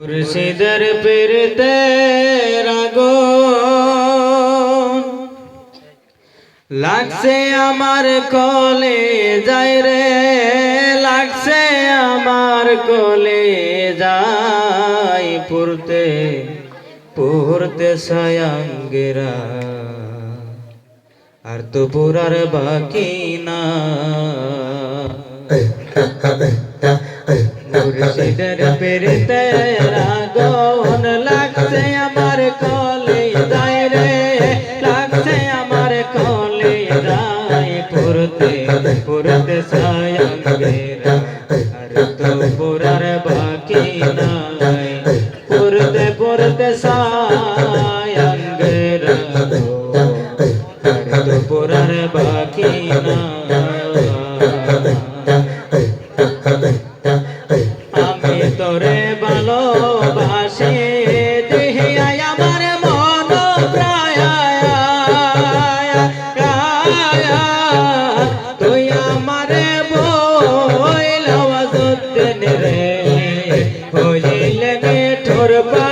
মুর্শিদের পীরতে রাগো লাগছে আমার কলে যাই রে লাগছে আমার কলে যাই পুরতে পুরতে সায়াঙ্গেরা আর তো পুরার বাকি না মুর্শিদের পেরিতে পুরতে পুরতে সায়ঙ্গেরা আর তো পুরার বাকি নাই পুরতে পুরতে সায়ঙ্গেরা আর তো পুরার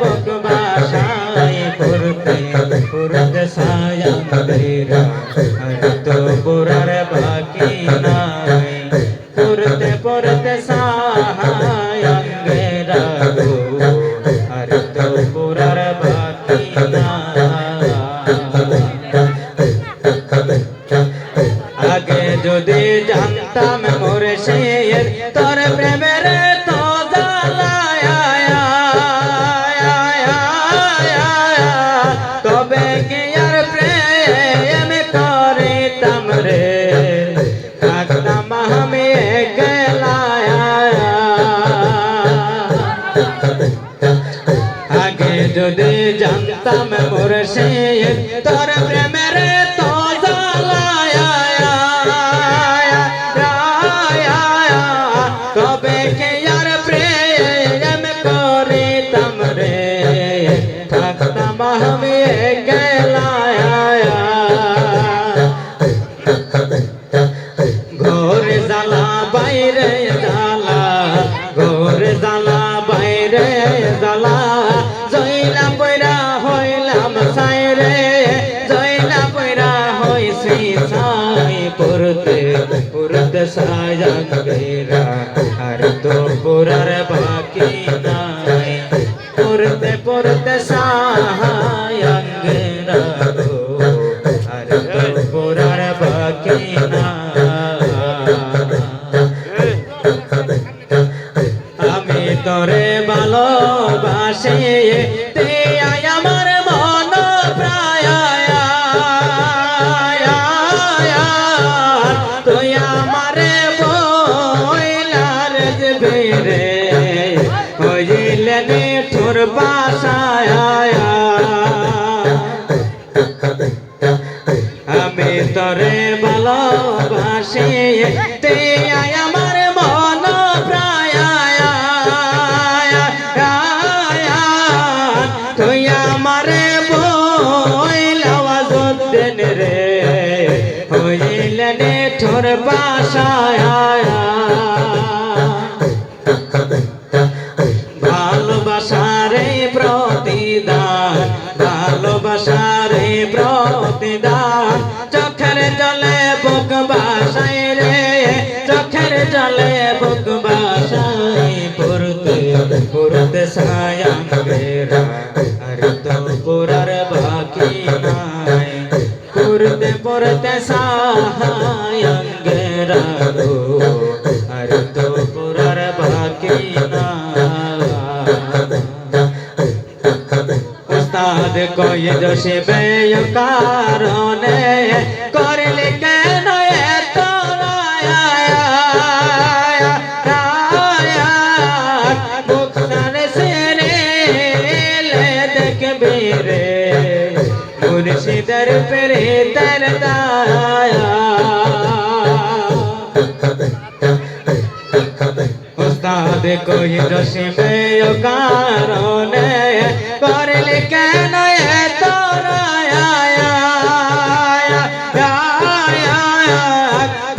বুক বাসায় পুরতে পুরতে সায়াঙ্গেরা আর তো পুরার বাকি নাই পুরতে পুরতে সায়াঙ্গেরা গো আর তো পুরার বাকি আগে যদি জানতাম মোরে সে তোর প্রেমের থাকতাম আমি আগে যদি জানতাম মোর সে তোর প্রেমের আমি তোরে ভালোবাসে তে আয় ভালোবাসি তে আয় আমার মন প্রায় তুই আমারে বইলাওয়া রে। হইলে নিঠুর বাসায়। ভালোবাসারে প্রতিদান ভালোবাসারে প্রতিদান। চোখের জলে বাসায় রে, চোখের জলে বুক বাসায় পুরতে পুরতে সায়াঙ্গেরা আর তো পুরার বাকি নাই। পুরতে পুরতে সায়াঙ্গেরা গো। আর তো পুরার বাকি নাই। উস্তাদ কই দোষে বেয় কারণে উস্তাদ রসে মেয় কারণে করলে কেন এত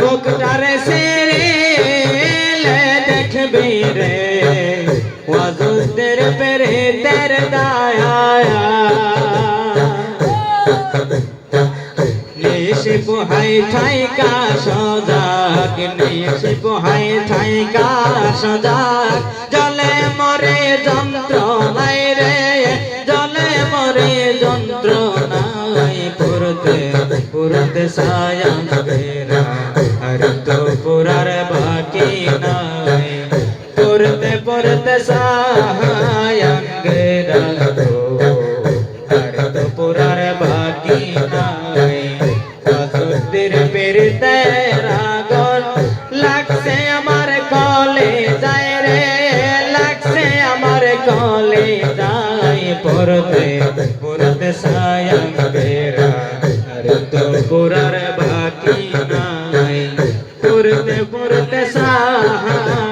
বুকটারে সেরে দেখবি রে ওয়াজুদের পেরে তের দায়া নিশি পোহাই ঠাই কা সজাগ নিশি পোহাই ঠাই কা সজাগ। জলে মরে যন্ত্রণাই রে, জলে মরে যন্ত্রণাই পুরতে পুরতে সায়াম বেরা আর তো পুরার বাকি নাই। পুরতে পুরতে সায়াম পরতে পরতে সায়াম বেরা আর তো পুরার বাকি নাই পুরতে পুরতে সাহায্য